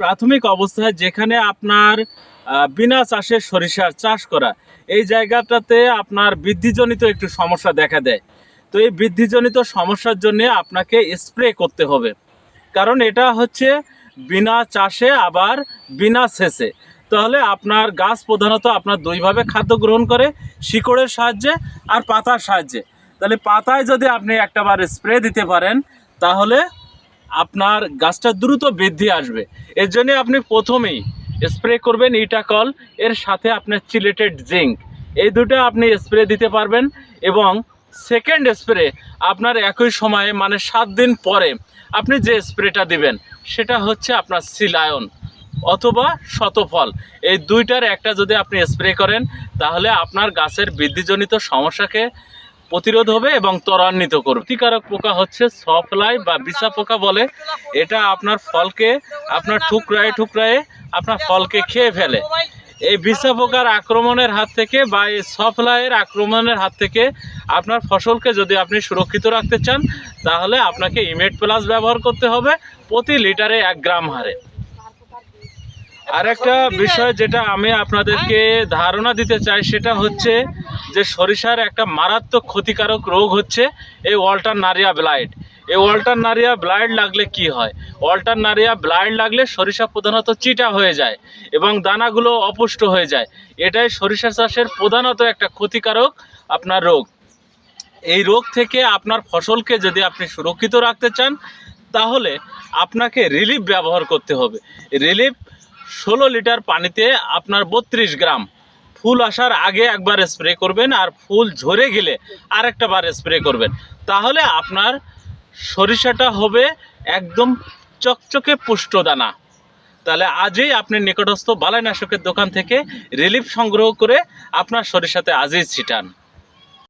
প্রাথমিক অবস্থায় যেখানে আপনার বিনা চাষে সরিষার চাষ করা, এই জায়গাটাতে আপনার বৃদ্ধিজনিত একটু সমস্যা দেখা দেয়। তো এই বৃদ্ধিজনিত সমস্যার জন্য আপনাকে স্প্রে করতে হবে। কারণ এটা হচ্ছে বিনা চাষে আবার বিনা সেচে। তাহলে আপনার গাছ প্রধানত আপনার দুইভাবে খাদ্য গ্রহণ করে, শিকড়ের সাহায্যে আর পাতার সাহায্যে। তাহলে পাতায় যদি আপনি একটাবার স্প্রে দিতে পারেন, তাহলে আপনার গাছটা দ্রুত বৃদ্ধি আসবে। এর জন্য আপনি প্রথমেই স্প্রে করবেন ইটাকল, এর সাথে আপনার চিলেটেড জিঙ্ক এই দুটো আপনি স্প্রে দিতে পারবেন এবং সেকেন্ড স্প্রে আপনার একই সময়ে মানে সাত দিন পরে আপনি যে স্প্রেটা দিবেন, সেটা হচ্ছে আপনার সিলায়ন অথবা শতফল। এই দুইটার একটা যদি আপনি স্প্রে করেন, তাহলে আপনার গাছের বৃদ্ধিজনিত সমস্যাকে প্রতিরোধ হবে এবং ত্বরান্বিত করবে। ক্ষতিকারক পোকা হচ্ছে সফলাই বা বিছা পোকা বলে। এটা আপনার ফলকে, আপনার ঠুকরায়ে ঠুকরায়ে আপনার ফলকে খেয়ে ফেলে। এই বিছা পোকার আক্রমণের হাত থেকে বা এই সফলাইয়ের আক্রমণের হাত থেকে আপনার ফসলকে যদি আপনি সুরক্ষিত রাখতে চান, তাহলে আপনাকে ইমেট প্লাস ব্যবহার করতে হবে প্রতি লিটারে এক গ্রাম হারে। আরেকটা বিষয় যেটা আমি আপনাদেরকে ধারণা দিতে চাই, সেটা হচ্ছে যে সরিষার একটা মারাত্মক ক্ষতিকারক রোগ হচ্ছে এই ওয়াল্টার নারিয়া ব্লাইট এই ওয়াল্টার নারিয়া ব্লাইট লাগলে কি হয়? ওয়াল্টার নারিয়া ব্লাইট লাগলে সরিষা প্রধানত চিটা হয়ে যায় এবং দানাগুলো অপুষ্ট হয়ে যায়। এটাই সরিষা চাষের প্রধানত একটা ক্ষতিকারক আপনার রোগ। এই রোগ থেকে আপনার ফসলকে যদি আপনি সুরক্ষিত রাখতে চান, তাহলে আপনাকে রিলিফ ব্যবহার করতে হবে। রিলিফ ষোলো লিটার পানিতে আপনার বত্রিশ গ্রাম ফুল আসার আগে একবার স্প্রে করবেন আর ফুল ঝরে গেলে আরেকটা বার স্প্রে করবেন। তাহলে আপনার সরিষাটা হবে একদম চকচকে পুষ্ট দানা তাহলে আজই আপনি নিকটস্থ বালাইনাশকের দোকান থেকে রিলিফ সংগ্রহ করে আপনার সরিষাতে আজই ছিটান।